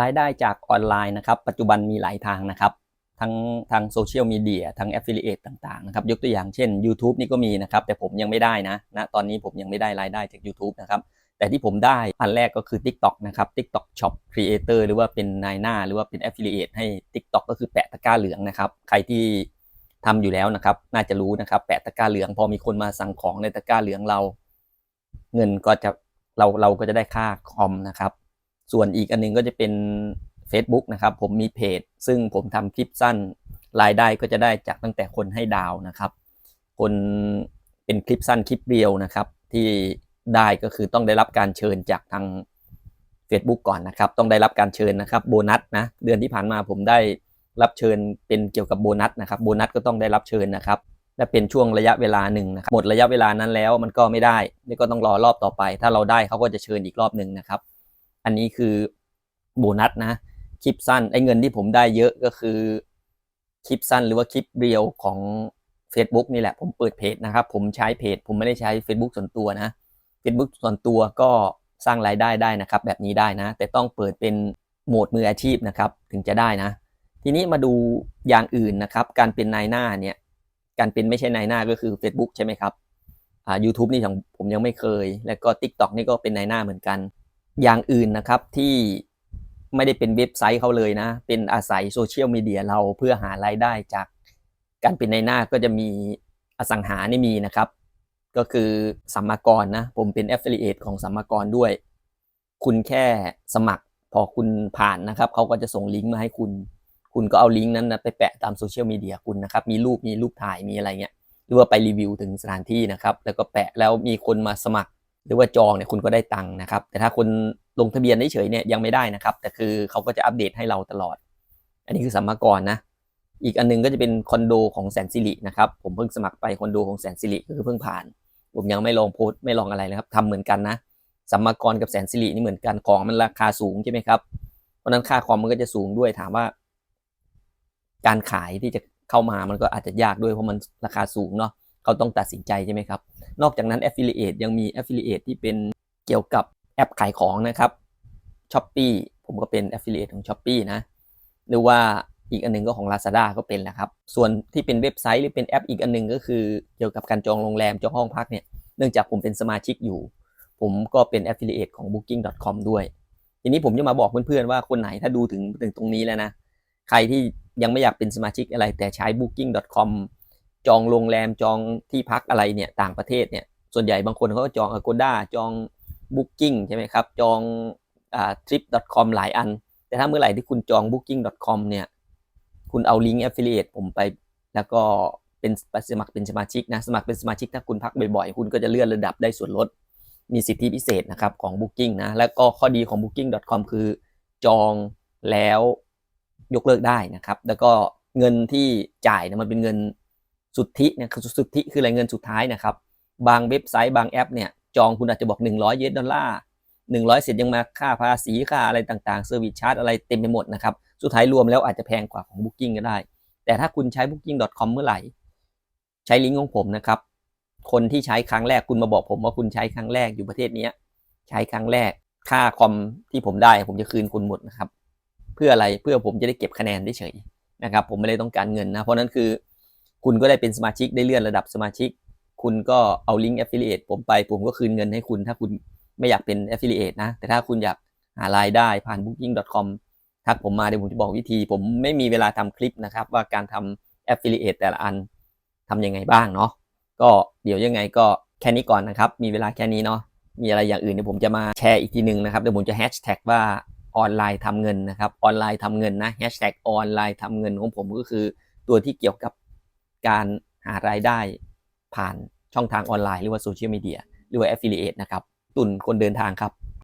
รายได้จากออนไลน์นะครับปัจจุบันมีหลายทางนะครับทั้งทางโซเชียลมีเดียทั้ง Affiliate ต่างๆนะครับยกตัวอย่างเช่น YouTube นี่ก็มีนะครับแต่ผมยังไม่ได้นะณตอนนี้ผมยังไม่ได้รายได้จาก YouTube นะครับแต่ที่ผมได้อันแรกก็คือ TikTok นะครับ TikTok Shop Creator หรือว่าเป็นนายหน้า หรือว่าเป็น Affiliate ให้ TikTok ก็คือแปะตะกร้าเหลืองนะครับใครที่ทำอยู่แล้วนะครับน่าจะรู้นะครับแปะตะกร้าเหลืองพอมีคนมาสั่งของในตะกร้าเหลืองเรา เงินก็จะเราเราก็จะได้ค่าคอมนะครับ ส่วนอีกอันหนึงก็จะเป็น Facebook นะครับ ผมมีเพจ ซึ่งผมทำคลิปสั้นรายได้ก็จะได้จากตั้งแต่คนให้ดาวนะครับ คนเป็นคลิปสั้นคลิปเรียวนะครับ ที่ได้ก็คือต้องได้รับการเชิญจากทาง Facebook ก่อนนะครับ ต้องได้รับการเชิญนะครับโบนัสนะเดือนที่ผ่านมาผมได้รับเชิญเป็นเกี่ยวกับโบนัสนะครับโบนัสก็ต้องได้รับเชิญนะครับและเป็นช่วงระยะเวลาหนึ่งนะครับหมดระยะเวลานั้นแล้วมันก็ไม่ได้นี่ก็ต้องรอรอบต่อไป ถ้าเราได้เขาก็จะเชิญอีกรอบหนึ่งนะครับ อันนี้คือโบนัสนะคลิปสั้นไอ้เงินที่ผมได้เยอะก็คือคลิปสั้นหรือว่าคลิปเรียวของ Facebook นี่แหละ ผมเปิดเพจนะครับ ผมใช้เพจ ผมไม่ได้ใช้ Facebook ส่วนตัวนะ Facebook ส่วนตัวก็สร้างรายได้ได้นะครับ แบบนี้ได้นะ แต่ต้องเปิดเป็นโหมดมืออาชีพนะครับ ถึงจะได้นะ ทีนี้มาดูอย่างอื่นนะครับ การเป็นนายหน้าเนี่ย การเป็นไม่ใช่นายหน้าก็คือ Facebook ใช่ไหมครับอ่า YouTube นี่ของผมยังไม่เคย แล้วก็ TikTok นี่ก็เป็นนายหน้าเหมือนกัน อย่างอื่นนะครับที่ไม่ได้เป็นเว็บไซต์เขาเลยนะ เป็นอาศัยโซเชียลมีเดียเราเพื่อหารายได้จากการเป็นในหน้าก็จะมีอสังหานี่มีนะครับ ก็คือสัมมากรนะ ผมเป็น affiliate ของสัมมากรด้วย คุณแค่สมัครพอคุณผ่านนะครับ เขาก็จะส่งลิงก์มาให้คุณ คุณก็เอาลิงก์นั้นนะไปแปะตามโซเชียลมีเดียคุณนะครับ มีรูปมีรูปถ่ายมีอะไรเงี้ย หรือว่าไปรีวิวถึงสถานที่นะครับ แล้วก็แปะแล้วมีคนมาสมัคร หรือว่าจองเนี่ยคุณก็ได้ตังค์นะครับ แต่ถ้าคนลงทะเบียนเฉยเนี่ยยังไม่ได้นะครับ แต่คือเขาก็จะอัปเดตให้เราตลอด อันนี้คือสัมมากรนะ อีกอันหนึงก็จะเป็นคอนโดของแสนสิรินะครับ ผมเพิ่งสมัครไปคอนโดของแสนสิริก็คือเพิ่งผ่าน ผมยังไม่ลองโพสต์ไม่ลองอะไรนะครับทำเหมือนกันนะสัมมากรกับแสนสิรินี่เหมือนกันของมันราคาสูงใช่ไหมครับเพราะฉะนั้นค่าคอมมันก็จะสูงด้วยถามว่า การขายที่จะเข้ามามันก็อาจจะยากด้วยเพราะมันราคาสูงเนาะเขาต้องตัดสินใจใช่ไหมครับ นอกจากนั้น Affiliate ยังมี Affiliate ที่เป็นเกี่ยวกับแอปขายของนะครับ s h อ p e e ผมก็เป็น Affiliate ของ s h อ p e e นะ หรือว่าอีกอันหนึงก็ของ Lazada ก็เป็นแหละครับ ส่วนที่เป็นเว็บไซต์หรือเป็นแอปอีกอันหนึงก็คือเกี่ยวกับการจองโรงแรมจองห้องพักเนี่ย เนื่องจากผมเป็นสมาชิกอยู่ ผมก็เป็น Affiliate ของ Booking.com ด้วย ทีนี้ผมจะมาบอกเพื่อนๆว่าคนไหนถ้าดูถึงถึงตรงนี้แล้วนะ ใครที่ยังไม่อยากเป็นสมาชิกอะไรแต่ใช้ Booking.com จองโรงแรมจองที่พักอะไรเนี่ยต่างประเทศเนี่ยส่วนใหญ่บางคนเขาก็จอง Agoda จอง Booking ใช่ไหมครับ จองอ่า trip.com หลายอัน แต่ถ้าเมื่อไหร่ที่คุณจอง Booking.com เนี่ย คุณเอาลิงก์ affiliate ผมไป แล้วก็เป็นสมัครเป็นสมาชิกนะ สมัครเป็นสมาชิกถ้าคุณพักบ่อยๆ คุณก็จะเลื่อนระดับได้ส่วนลด มีสิทธิพิเศษนะครับของ Booking นะ แล้วก็ข้อดีของ Booking.com คือจองแล้วยกเลิกได้นะครับ แล้วก็เงินที่จ่ายเนี่ยมันเป็นเงิน สุทธิเนี่ยคือสุทธิคืออะไรเงินสุดท้ายนะครับ บางเว็บไซต์บางแอปเนี่ยจองคุณอาจจะบอก 100 เยนดอลลาร์100 เสร็จยังมาค่าภาษีค่าอะไรต่างๆเซอร์วิสชาร์จอะไรเต็มไปหมดนะครับ สุดท้ายรวมแล้วอาจจะแพงกว่าของ Booking ก็ได้ แต่ถ้าคุณใช้ Booking.com เมื่อไหร่ ใช้ลิงก์ของผมนะครับ คนที่ใช้ครั้งแรกคุณมาบอกผมว่าคุณใช้ครั้งแรกอยู่ประเทศนี้ใช้ครั้งแรกค่าคอมที่ผมได้ผมจะคืนคุณหมดนะครับ เพื่ออะไรเพื่อผมจะได้เก็บคะแนนได้เฉยนะครับ ผมไม่ได้ต้องการเงินนะเพราะนั้นคือ คุณก็ได้เป็นสมาชิกได้เลื่อนระดับสมาชิก คุณก็เอาลิงก์ affiliate ผมไป ผมก็คืนเงินให้คุณ ถ้าคุณไม่อยากเป็น affiliate นะ แต่ถ้าคุณอยากหารายได้ผ่าน booking.com ทักผมมาเดี๋ยวผมจะบอกวิธี ผมไม่มีเวลาทำคลิปนะครับ ว่าการทำ affiliate แต่ละอันทำยังไงบ้างเนาะก็เดี๋ยวยังไงก็แค่นี้ก่อนนะครับ มีเวลาแค่นี้เนาะมีอะไรอย่างอื่นเดี๋ยวผมจะมาแชร์อีกทีหนึ่งนะครับเดี๋ยวผมจะแฮชแท็กว่าออนไลน์ทำเงินนะครับออนไลน์ทำเงินนะแฮชแท็กออนไลน์ทำเงินของผมก็คือตัวที่เกี่ยวกับ การหารายได้ผ่านช่องทางออนไลน์ หรือว่าโซเชียลมีเดียหรือว่า affiliate นะครับ ตุนคนเดินทางครับ